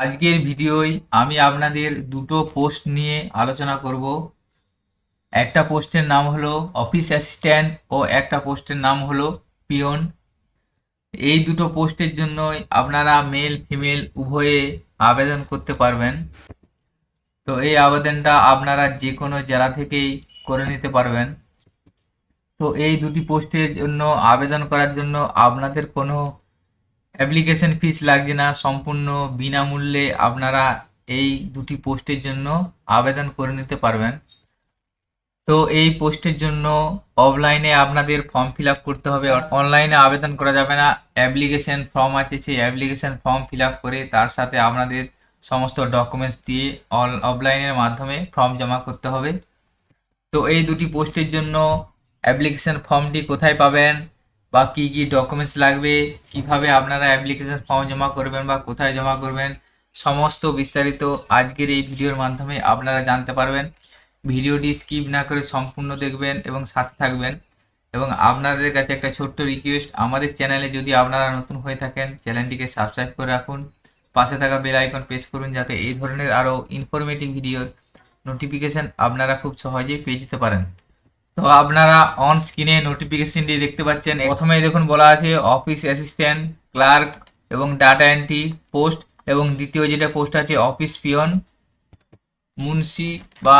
আজকের ভিডিওয় আমি আপনাদের দুটো পোস্ট নিয়ে আলোচনা করব। একটা পোস্টের নাম হলো অফিস অ্যাসিস্ট্যান্ট ও একটা পোস্টের নাম হলো পিয়ন। এই দুটো পোস্টের জন্যই আপনারা মেল, ফিমেল উভয়ে আবেদন করতে পারবেন। তো এই আবেদনটা আপনারা যে কোনো জেলা থেকেই করে নিতে পারবেন। তো এই দুটি পোস্টের জন্য আবেদন করার জন্য আপনাদের কোনো অ্যাপ্লিকেশন ফিস লাগছে না, সম্পূর্ণ বিনামূল্যে আপনারা এই দুটি পোস্টের জন্য আবেদন করে নিতে পারবেন। তো এই পোস্টের জন্য অফলাইনে আপনাদের ফর্ম ফিল করতে হবে। অনলাইনে আবেদন করা যাবে না। অ্যাপ্লিকেশন ফর্ম আছে, সেই অ্যাপ্লিকেশন ফর্ম ফিল করে তার সাথে আপনাদের সমস্ত ডকুমেন্টস দিয়ে অল, অফলাইনের মাধ্যমে ফর্ম জমা করতে হবে। তো এই দুটি পোস্টের জন্য অ্যাপ্লিকেশন ফর্মটি কোথায় পাবেন? বা কি কি ডকুমেন্টস লাগবে, কীভাবে আপনারা অ্যাপ্লিকেশন ফর্ম জমা করবেন বা কোথায় জমা করবেন, সমস্ত বিস্তারিত আজকের এই ভিডিওর মাধ্যমে আপনারা জানতে পারবেন। ভিডিওটি স্কিপ না করে সম্পূর্ণ দেখবেন এবং সাথে থাকবেন। এবং আপনাদের কাছে একটা ছোট্ট রিকোয়েস্ট আমাদের চ্যানেলে যদি আপনারা নতুন হয়ে থাকেন চ্যানেলটিকে সাবস্ক্রাইব করে রাখুন। পাশে থাকা বেল আইকন প্রেস করুন যাতে এই ধরনের আরও ইনফরমেটিভ ভিডিওর নোটিফিকেশন আপনারা খুব সহজেই পেয়ে যেতে পারেন। তো আপনারা অন স্ক্রিনে নোটিফিকেশনটি দেখতে পাচ্ছেন। প্রথমে দেখুন, বলা আছে অফিস অ্যাসিস্ট্যান্ট ক্লার্ক এবং ডাটা এন্ট্রি পোস্ট এবং দ্বিতীয় যেটা পোস্ট আছে অফিস পিয়ন মুন্সি বা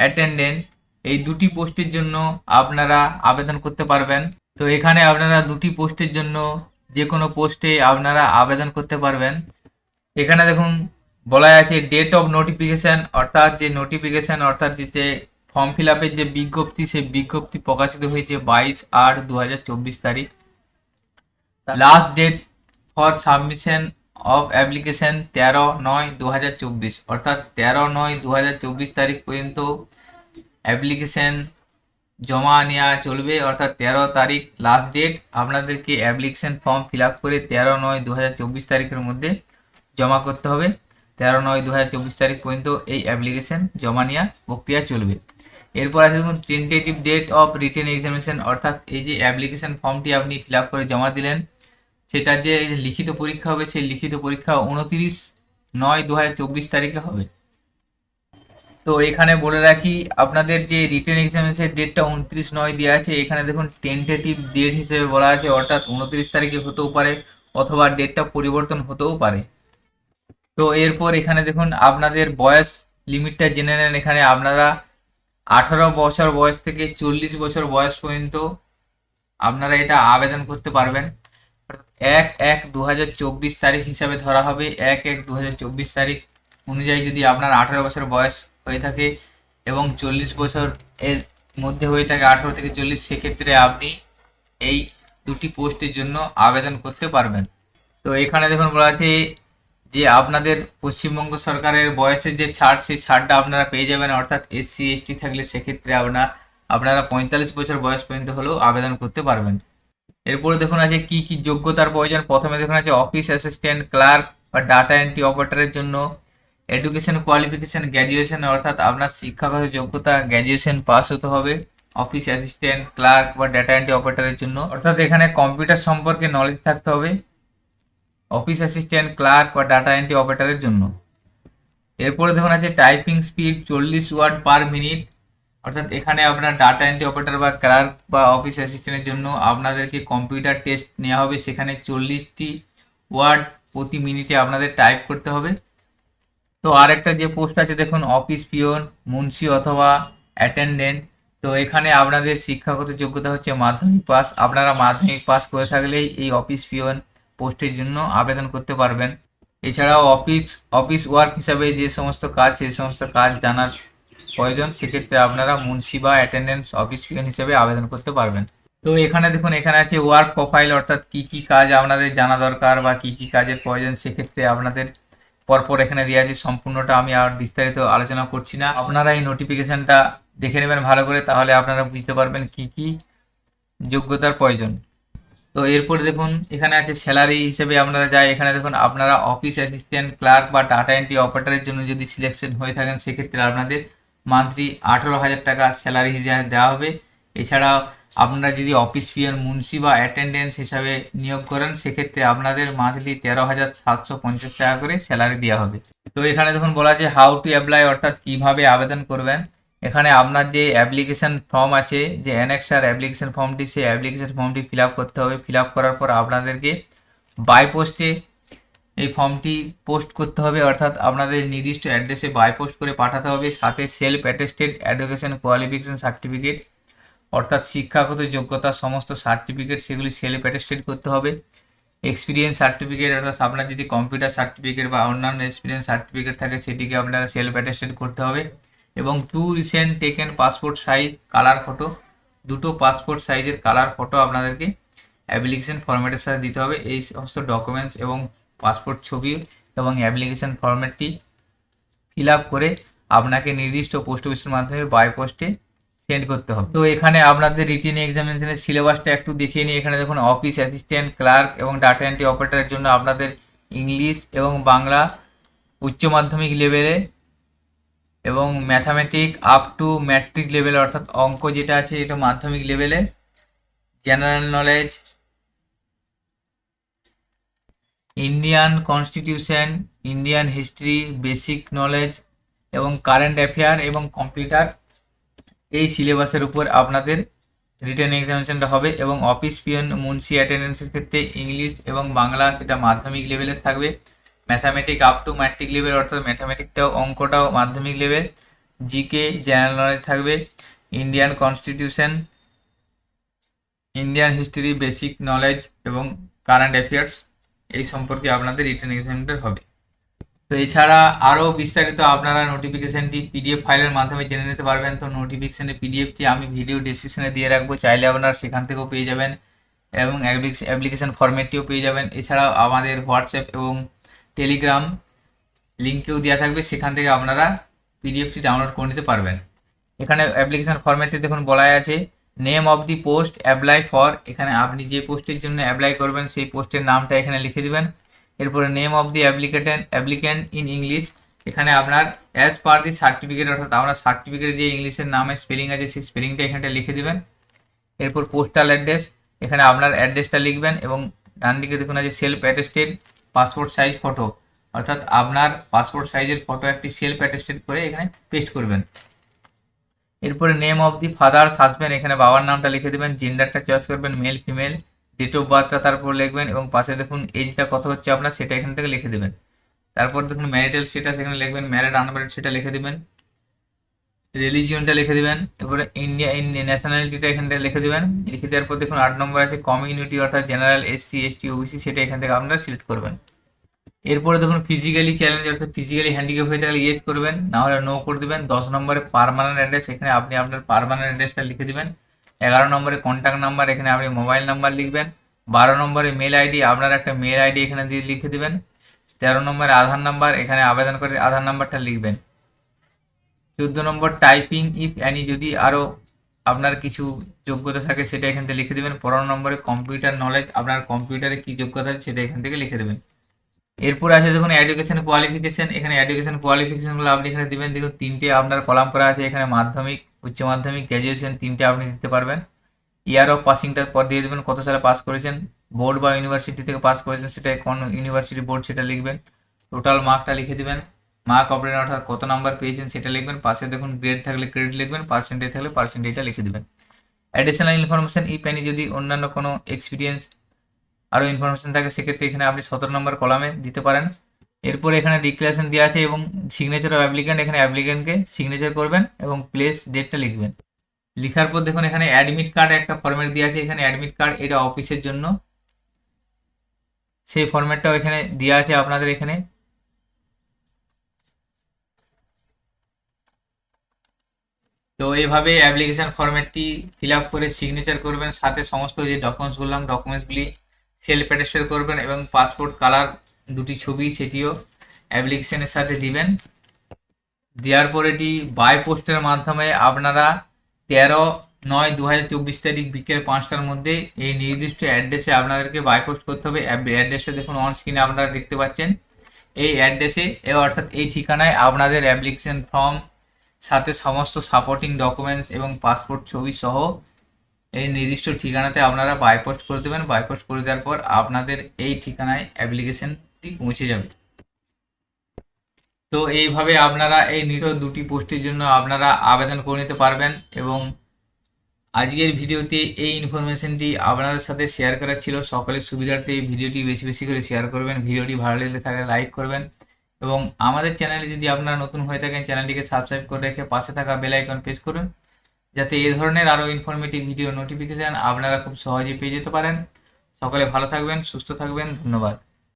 অ্যাটেন্ডেন্ট এই দুটি পোস্টের জন্য আপনারা আবেদন করতে পারবেন। তো এখানে আপনারা দুটি পোস্টের জন্য যে কোনো পোস্টে আপনারা আবেদন করতে পারবেন। এখানে দেখুন বলা আছে ডেট অফ নোটিফিকেশন অর্থাৎ যে নোটিফিকেশন অর্থাৎ যে ফর্ম ফিল আপের যে বিজ্ঞপ্তি, সেই বিজ্ঞপ্তি প্রকাশিত হয়েছে বাইশ আট দু তারিখ। Last date for submission of application তেরো নয় দু অর্থাৎ তেরো নয় দু তারিখ পর্যন্ত অ্যাপ্লিকেশন জমা নেওয়া চলবে। অর্থাৎ তেরো তারিখ লাস্ট ডেট আপনাদেরকে অ্যাপ্লিকেশন ফর্ম ফিল করে তেরো নয় দু তারিখের মধ্যে জমা করতে হবে। তেরো নয় দু তারিখ পর্যন্ত এই অ্যাপ্লিকেশন জমা নেওয়া প্রক্রিয়া চলবে। এরপর আছে দেখুন tentative date of written examination অর্থাৎ এই যে অ্যাপ্লিকেশন ফর্মটি আপনি ফিল করে জমা দিলেন, সেটা যে লিখিত পরীক্ষা হবে, সেই লিখিত পরীক্ষা উনতিরিশ নয় দু তারিখে হবে। তো এখানে বলে রাখি, আপনাদের যে রিটেন এক্সামিনেশন ডেটটা উনত্রিশ নয় দেওয়া আছে, এখানে দেখুন টেন্টেটিভ ডেট হিসেবে বলা আছে, অর্থাৎ উনত্রিশ তারিখে হতেও পারে, অথবা ডেটটা পরিবর্তন হতেও পারে। তো এরপর এখানে দেখুন, আপনাদের বয়স লিমিটটা জেনে নেন, এখানে আপনারা আঠারো বছর বয়স থেকে চল্লিশ বছর বয়স পর্যন্ত আপনারা এটা আবেদন করতে পারবেন। এক এক দু তারিখ হিসাবে ধরা হবে। এক এক দু তারিখ অনুযায়ী যদি আপনার আঠারো বছর বয়স হয়ে থাকে এবং চল্লিশ বছর এর মধ্যে হয়ে থাকে আঠারো থেকে চল্লিশ, সেক্ষেত্রে আপনি এই দুটি পোস্টের জন্য আবেদন করতে পারবেন। তো এখানে দেখুন বলা আছে যে আপনাদের পশ্চিমবঙ্গ সরকারের বয়সের যে ছাড়, সেই ছাড়টা আপনারা পেয়ে যাবেন। অর্থাৎ এসসি, এসটি থাকলে সেক্ষেত্রে আপনার আপনারা পঁয়তাল্লিশ বছর বয়স পর্যন্ত হলেও আবেদন করতে পারবেন। এরপরে দেখুন আছে কি কি যোগ্যতার প্রয়োজন। প্রথমে দেখুন আছে অফিস অ্যাসিস্ট্যান্ট, ক্লার্ক বা ডাটা এন্ট্রি অপারেটরের জন্য এডুকেশন কোয়ালিফিকেশন, গ্র্যাজুয়েশন, অর্থাৎ আপনার শিক্ষাগত যোগ্যতা গ্র্যাজুয়েশন পাস হতে হবে। অফিস অ্যাসিস্ট্যান্ট, ক্লার্ক বা ডাটা এন্ট্রি অপারেটরের জন্য। অর্থাৎ এখানে কম্পিউটার সম্পর্কে নলেজ থাকতে হবে। অফিস অ্যাসিস্ট্যান্ট, ক্লার্ক বা ডাটা এন্ট্রি অপারেটরের জন্য। এরপরে দেখুন আছে টাইপিং স্পিড চল্লিশ ওয়ার্ড পার মিনিট। অর্থাৎ এখানে আপনার ডাটা এন্ট্রি অপারেটর বা ক্লার্ক বা অফিস অ্যাসিস্ট্যান্টের জন্য আপনাদেরকে কম্পিউটার টেস্ট নেওয়া হবে। সেখানে চল্লিশটি ওয়ার্ড প্রতি মিনিটে আপনাদের টাইপ করতে হবে। তো আরেকটা যে পোস্ট আছে, দেখুন অফিস পিওন, মুন্সি অথবা অ্যাটেন্ডেন্ট। তো এখানে আপনাদের শিক্ষাগত যোগ্যতা হচ্ছে মাধ্যমিক পাস। আপনারা মাধ্যমিক পাস করে থাকলেই এই অফিস পিওন পোস্টের জন্য আবেদন করতে পারবেন। এছাড়াও অফিস অফিস ওয়ার্ক হিসাবে যে সমস্ত কাজ, সেই সমস্ত কাজ জানার প্রয়োজন, সেক্ষেত্রে আপনারা মুন্সি বা অ্যাটেন্ডেন্স অফিস পিয়ন হিসেবে আবেদন করতে পারবেন। তো এখানে দেখুন, এখানে আছে ওয়ার্ক প্রোফাইল, অর্থাৎ কি কি কাজ আপনাদের জানা দরকার বা কি কি কাজের প্রয়োজন, সেক্ষেত্রে আপনাদের পরপর এখানে দেওয়া আছে, সম্পূর্ণটা আমি আর বিস্তারিত আলোচনা করছি না। আপনারা এই নোটিফিকেশনটা দেখে নেবেন ভালো করে, তাহলে আপনারা বুঝতে পারবেন কি কি যোগ্যতার প্রয়োজন। তো এরপরে দেখুন, এখানে আছে স্যালারি হিসেবে আপনারা যাই, এখানে দেখুন আপনারা অফিস অ্যাসিস্ট্যান্ট ক্লার্ক বা ডাটা এন্ট্রি অপারেটারের জন্য যদি সিলেকশন হয়ে থাকেন, সেক্ষেত্রে আপনাদের মান্থলি আঠেরো হাজার টাকা স্যালারি হিসেবে দেওয়া হবে। এছাড়াও আপনারা যদি অফিস পিয়ন মুন্সি বা অ্যাটেন্ডেন্স হিসাবে নিয়োগ করেন, সেক্ষেত্রে আপনাদের মান্থলি তেরো হাজার সাতশো পঞ্চাশ টাকা করে স্যালারি দেওয়া হবে। তো এখানে দেখুন বলা আছে হাউ টু অ্যাপ্লাই অর্থাৎ কীভাবে আবেদন করবেন। এখানে আপনার যে অ্যাপ্লিকেশন ফর্ম আছে, যে অ্যানেক্সার অ্যাপ্লিকেশন ফর্মটি সেই অ্যাপ্লিকেশন ফর্মটি ফিল করতে হবে। ফিল করার পর আপনাদেরকে বাই পোস্টে এই ফর্মটি পোস্ট করতে হবে। অর্থাৎ আপনাদের নির্দিষ্ট অ্যাড্রেসে বাই পোস্ট করে পাঠাতে হবে। সাথে self attested education qualification certificate অর্থাৎ শিক্ষাগত যোগ্যতার সমস্ত সার্টিফিকেট সেগুলি সেলফ অ্যাটেস্টেড করতে হবে। এক্সপিরিয়েন্স সার্টিফিকেট অর্থাৎ আপনার যদি কম্পিউটার সার্টিফিকেট বা অন্যান্য এক্সপিরিয়েন্স সার্টিফিকেট থাকে, সেটিকে আপনারা সেলফ অ্যাটেস্টেড করতে হবে। এবং two recent taken passport size colour photo দুটো পাসপোর্ট সাইজের কালার ফটো আপনাদেরকে অ্যাপ্লিকেশন ফরম্যাটের সাথে দিতে হবে। এই সমস্ত ডকুমেন্টস এবং পাসপোর্ট ছবি এবং অ্যাপ্লিকেশন ফরম্যাটটি ফিল করে আপনাকে নির্দিষ্ট পোস্ট অফিসের মাধ্যমে বাই পোস্টে সেন্ড করতে হবে। তো এখানে আপনাদের রিটেন এক্সামিনেশনের সিলেবাসটা একটু দেখিয়ে নিই। এখানে দেখুন অফিস অ্যাসিস্ট্যান্ট ক্লার্ক এবং ডাটা এন্ট্রি অপারেটরের জন্য আপনাদের ইংলিশ এবং বাংলা উচ্চ মাধ্যমিক লেভেলে এবং mathematic up to matric level অর্থাৎ অঙ্ক যেটা আছে এটা মাধ্যমিক লেভেলে general knowledge Indian constitution Indian history basic knowledge এবং কারেন্ট অ্যাফেয়ার এবং কম্পিউটার এই সিলেবাসের উপর আপনাদের রিটার্ন এক্সামিনেশনটা হবে এবং অফিস পিয়ন মুন্সি অ্যাটেন্ডেন্সের ক্ষেত্রে ইংলিশ এবং বাংলা সেটা মাধ্যমিক লেভেলের থাকবে। Mathematic up to matric level অর্থাৎ ম্যাথামেটিকটাও অঙ্কটাও মাধ্যমিক লেভেল জিকে জেনারেল নলেজ থাকবে Indian constitution Indian history basic knowledge এবং কারেন্ট অ্যাফেয়ার্স এই সম্পর্কে আপনাদের রিটার্ন এক্সামিনেটর হবে। তো এছাড়া আরও বিস্তারিত আপনারা নোটিফিকেশানটি পিডিএফ ফাইলের মাধ্যমে জেনে নিতে পারবেন। তো নোটিফিকেশানের পিডিএফটি আমি ভিডিও ডিসক্রিপশনে দিয়ে রাখব। চাইলে আপনারা সেখান থেকেও পেয়ে যাবেন এবং অ্যাপ্লিকেশান ফরম্যাটটিও পেয়ে যাবেন। এছাড়াও আমাদের হোয়াটসঅ্যাপ এবং টেলিগ্রাম লিঙ্কেও দেওয়া থাকবে, সেখান থেকে আপনারা পিডিএফটি ডাউনলোড করে নিতে পারবেন। এখানে অ্যাপ্লিকেশন ফরম্যাটটি দেখুন বলা আছে name of the post apply for এখানে আপনি যে পোস্টের জন্য অ্যাপ্লাই করবেন, সেই পোস্টের নামটা এখানে লিখে দেবেন। এরপরে name of the applicant applicant in English এখানে আপনার অ্যাজ পার দি সার্টিফিকেট অর্থাৎ আপনার সার্টিফিকেটে যে ইংলিশের নামে স্পেলিং আছে, সেই স্পেলিংটা এখানটা লিখে দেবেন। এরপর পোস্টাল অ্যাড্রেস এখানে আপনার অ্যাড্রেসটা লিখবেন এবং ডান দিকে দেখুন আছে self attested passport size photo অর্থাৎ আপনার পাসপোর্ট সাইজের ফটো একটি সেলফ অ্যাটেস্টেড করে এখানে পেস্ট করবেন। এরপরে name of the father husband এখানে বাবার নামটা লিখে দেবেন জেন্ডারটা চয়েস করবেন মেল ফিমেল ডেট অফ বার্থটা তারপর লিখবেন এবং পাশে দেখুন এজটা কত হচ্ছে আপনার সেটা এখান থেকে লিখে দেবেন। তারপর দেখুন ম্যারিটাল স্টেটাস এখানে লিখবেন ম্যারিড আনম্যারিড সেটা লিখে দেবেন। রিলিজিয়নটা লিখে দেবেন, এরপরে ইন্ডিয়া ন্যাশনালিটিটা এখান থেকে লিখে দেবেন, লিখে দেওয়ার পর দেখুন আট নম্বর আছে কমিউনিটি অর্থাৎ জেনারেল এসসি এসটি ওবিসি সেটা এখান থেকে আপনারা সিলেক্ট করবেন। এরপরে দেখুন ফিজিক্যালি চ্যালেঞ্জ অর্থাৎ ফিজিক্যালি হ্যান্ডিক্যাপ হয়ে থাকলে ইয়েস করবেন, না হলে নো করে দেবেন। দশ নম্বরে পারমানেন্ট অ্যাড্রেস এখানে আপনি আপনার পারমানেন্ট অ্যাড্রেসটা লিখে দেবেন। এগারো নম্বরে কন্ট্যাক্ট নাম্বার এখানে আপনি মোবাইল নাম্বার লিখবেন। বারো নম্বরে মেল আইডি আপনার একটা মেল আইডি এখানে দিয়ে লিখে দেবেন। তেরো নম্বরে আধার নাম্বার এখানে আবেদন করে আধার নাম্বারটা লিখবেন। চোদ্দ নম্বর টাইপিং ইফ অ্যানি যদি আরও আপনার কিছু যোগ্যতা থাকে সেটা এখান থেকে লিখে দেবেন। পনেরো নম্বরে কম্পিউটার নলেজ আপনার কম্পিউটারে কী যোগ্যতা আছে সেটা এখান থেকে লিখে দেবেন। এরপর আছে দেখুন এডুকেশন কোয়ালিফিকেশন এখানে এডুকেশন কোয়ালিফিকেশনগুলো আপনি এখানে দিবেন। দেখুন তিনটে আপনার কলাম করা আছে, এখানে মাধ্যমিক, উচ্চ মাধ্যমিক গ্র্যাজুয়েশন তিনটে আপনি দিতে পারবেন। ইয়ার অফ পাসিংটার পর দিয়ে দেবেন কত সালে পাস করেছেন। বোর্ড বা ইউনিভার্সিটি থেকে পাস করেছেন সেটা কোন ইউনিভার্সিটি বোর্ড সেটা লিখবেন। টোটাল মার্কটা লিখে দিবেন। মার্ক অপারেন অর্থাৎ কত নাম্বার পেয়েছেন সেটা লিখবেন, পাশে দেখুন গ্রেড থাকলে গ্রেড লিখবেন পার্সেন্টেজ থাকলে পার্সেন্টেজটা লিখে দেবেন। অ্যাডিশনাল ইনফরমেশন ই প্যানি যদি অন্যান্য কোনো এক্সপিরিয়েন্স আরও ইনফরমেশন থাকে, সেক্ষেত্রে এখানে আপনি সতেরো নম্বর কলামে দিতে পারেন। এরপর এখানে ডিক্লারেশন দেওয়া আছে এবং সিগনেচার অফ অ্যাপ্লিক্যান্ট এখানে অ্যাপ্লিক্যান্টকে সিগনেচার করবেন এবং প্লেস ডেটটা লিখবেন। লিখার পর দেখুন এখানে অ্যাডমিট কার্ড একটা ফর্মেট দেওয়া আছে, এখানে অ্যাডমিট কার্ড এটা অফিসের জন্য। সেই ফর্মেটটাও এখানে দেওয়া আছে আপনাদের এখানে। তো এইভাবে অ্যাপ্লিকেশন ফর্মেটটি ফিল আপ করে সিগনেচার করবেন, সাথে সমস্ত যে ডকুমেন্টস বললাম ডকুমেন্টসগুলি সেলফ অ্যাটেস্টেড করবেন এবং পাসপোর্ট কালার দুটি ছবি সেটিও অ্যাপ্লিকেশনের সাথে দিবেন। দেওয়ার পর এটি বাই পোস্টের মাধ্যমে আপনারা তেরো নয় দু তারিখ বিকেল পাঁচটার মধ্যে এই নির্দিষ্ট অ্যাড্রেসে আপনাদেরকে বাই পোস্ট করতে হবে। অ্যাড্রেসটা দেখুন অন স্ক্রিনে আপনারা দেখতে পাচ্ছেন। এই অ্যাড্রেসে অর্থাৎ এই ঠিকানায় আপনাদের অ্যাপ্লিকেশন ফর্ম সাথে সমস্ত সাপোর্টিং ডকুমেন্টস এবং পাসপোর্ট ছবি সহ এই নির্দিষ্ট ঠিকানাতে আপনারা বাইপোস্ট করে দেবেন। বাইপোস্ট করে দেওয়ার পর আপনাদের এই ঠিকানায় অ্যাপ্লিকেশনটি পৌঁছে যাবে। তো এইভাবে আপনারা এই নির্দিষ্ট দুটি পোস্টের জন্য আপনারা আবেদন করে নিতে পারবেন এবং আজকের ভিডিওতে এই ইনফরমেশনটি আপনাদের সাথে শেয়ার করার ছিল। সকলের সুবিধার্থে এই ভিডিওটি বেশি বেশি করে শেয়ার করবেন। ভিডিওটি ভালো লেগে থাকলে লাইক করবেন। এবং আমাদের চ্যানেলে যদি আপনারা নতুন হয়ে থাকেন, চ্যানেলটিকে সাবস্ক্রাইব করে রেখে পাশে থাকা বেল আইকন প্রেস করুন, যাতে এই ধরনের আরও ইনফরমেটিভ ভিডিও নোটিফিকেশান আপনারা খুব সহজেই পেয়ে যেতে পারেন। সকলে ভালো থাকবেন, সুস্থ থাকবেন, ধন্যবাদ।